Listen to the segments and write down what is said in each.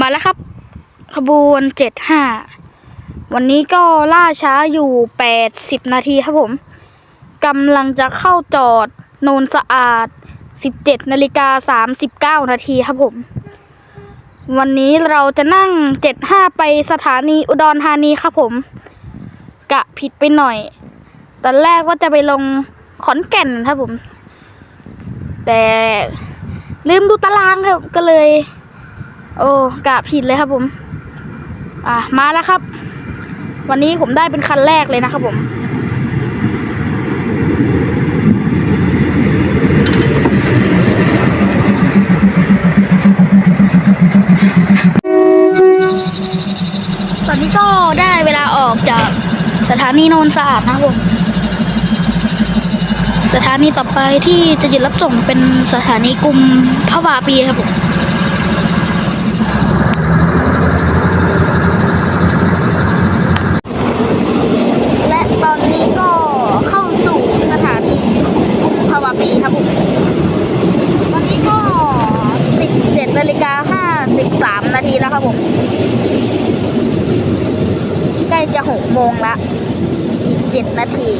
มาแล้วครับ ขบวนเจ็ดห้าวันนี้ก็ล่าช้าอยู่แปดสิบนาทีครับผมกำลังจะเข้าจอดโนนสะอาดสิบเจ็ดนาฬิกาสามสิบเก้านาทีครับผม วันนี้เราจะนั่งเจ็ดห้าไปสถานีอุดรธานีครับผม กะผิดไปหน่อย ตอนแรกว่าจะไปลงขอนแก่นครับผม แต่ลืมดูตารางครับก็เลย โอ้กะผิดเลยครับผม อะมาแล้วครับ วันนี้ผมได้เป็นคันแรกเลยนะครับผมตอนนี้ก็ได้เวลาออกจากสถานีโนนสะอาดนะครับผม สถานีต่อไปที่จะหยุดรับส่งเป็นสถานีกรุมพระวาปีครับผม และตอนนี้ก็เข้าสู่สถานีกรุงภาวะปีครับผม ตอนนี้ก็ 17 นาฬิกา53นาทีแล้วครับผม ใกล้จะ6โมงละ อีก 7 นาที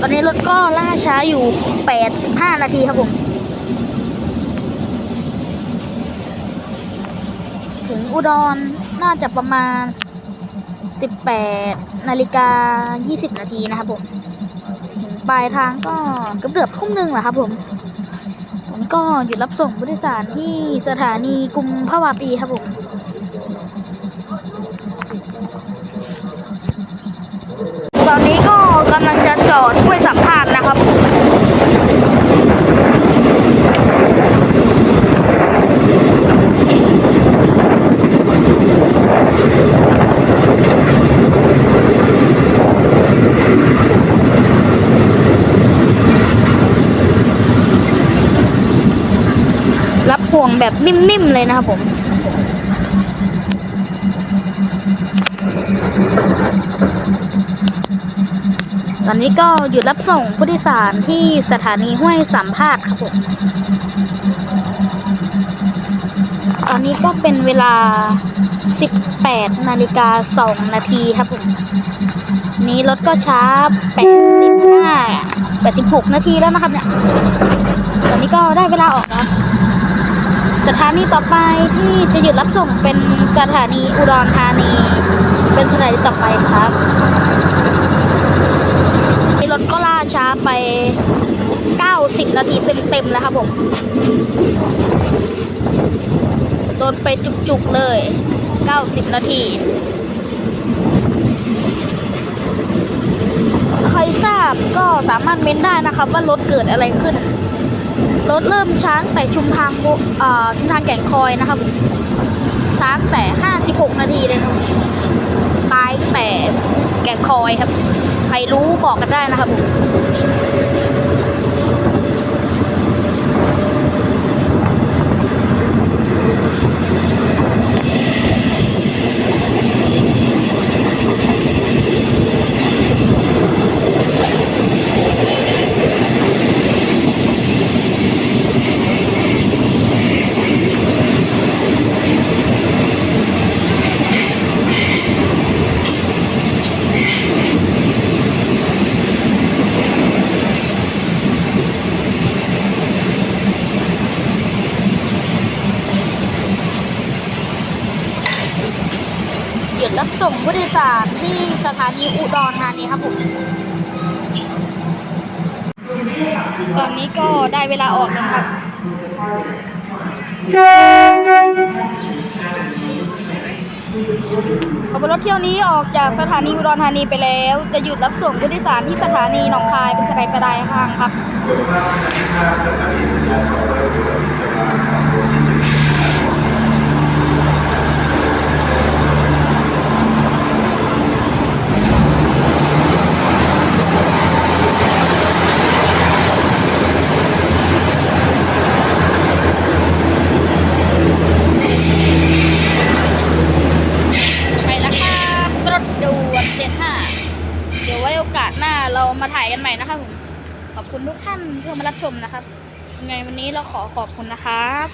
ตอนนี้รถก็ล่าช้าอยู่ 85 นาทีครับผม ถึงอุดรน่าจะประมาณ 18นาฬิกา 20 นาทีนะครับผม ถึงปลายทางก็เกือบเกือบทุ่มหนึ่งแหละครับผมี้ก็หยุดรับส่งผู้โดยสารที่สถานีกรุงพระวาปีครับผมตอนนี้ก็กำลังจะจอดห้วยสัมพันธ์นะครับ แบบนิ่มๆเลยนะครับผม ตอนนี้ก็หยุดรับส่งผู้โดยสารที่สถานีห้วยสัมภาษณ์ครับผม ตอนนี้ก็เป็นเวลา 18 นาฬิกา 2 นาทีครับผม นี้รถก็ช้า85 86 นาทีแล้วนะครับเนี่ย ตอนนี้ก็ได้เวลาออกแล้ว สถานีต่อไปที่จะหยุดรับส่งเป็นสถานีอุดรธานี เป็นสถานีต่อไปครับนี่รถก็ล่าช้าไป 90 นาทีเต็มๆแล้วครับผมโดนไปจุกๆเลย 90 นาทีใครทราบก็สามารถเม้นได้นะครับว่ารถเกิดอะไรขึ้น รถเริ่มช้างแต่ชุมทางชุมทางแก่งคอยนะครับ ช้างแต่56นาทีเลยครับตายแต่แก่งคอยครับ ใครรู้บอกกันได้นะครับผม ส่งผู้โดยสารที่สถานีอุดรธานีครับผม ตอนนี้ก็ได้เวลาออกแล้วครับ ขบวนรถเที่ยวนี้ออกจากสถานีอุดรธานีไปแล้ว จะหยุดรับส่งผู้โดยสารที่สถานีหนองคายเป็นสถานีปลายทางครับ ไปแล้วครับรถด่วนเจ็ดห้าเดี๋ยวไว้ โอกาสหน้าเรามาถ่ายกันใหม่นะครับผมขอบคุณทุกท่านที่มารับชมนะครับยังไงวันนี้เราขอขอบคุณนะครับ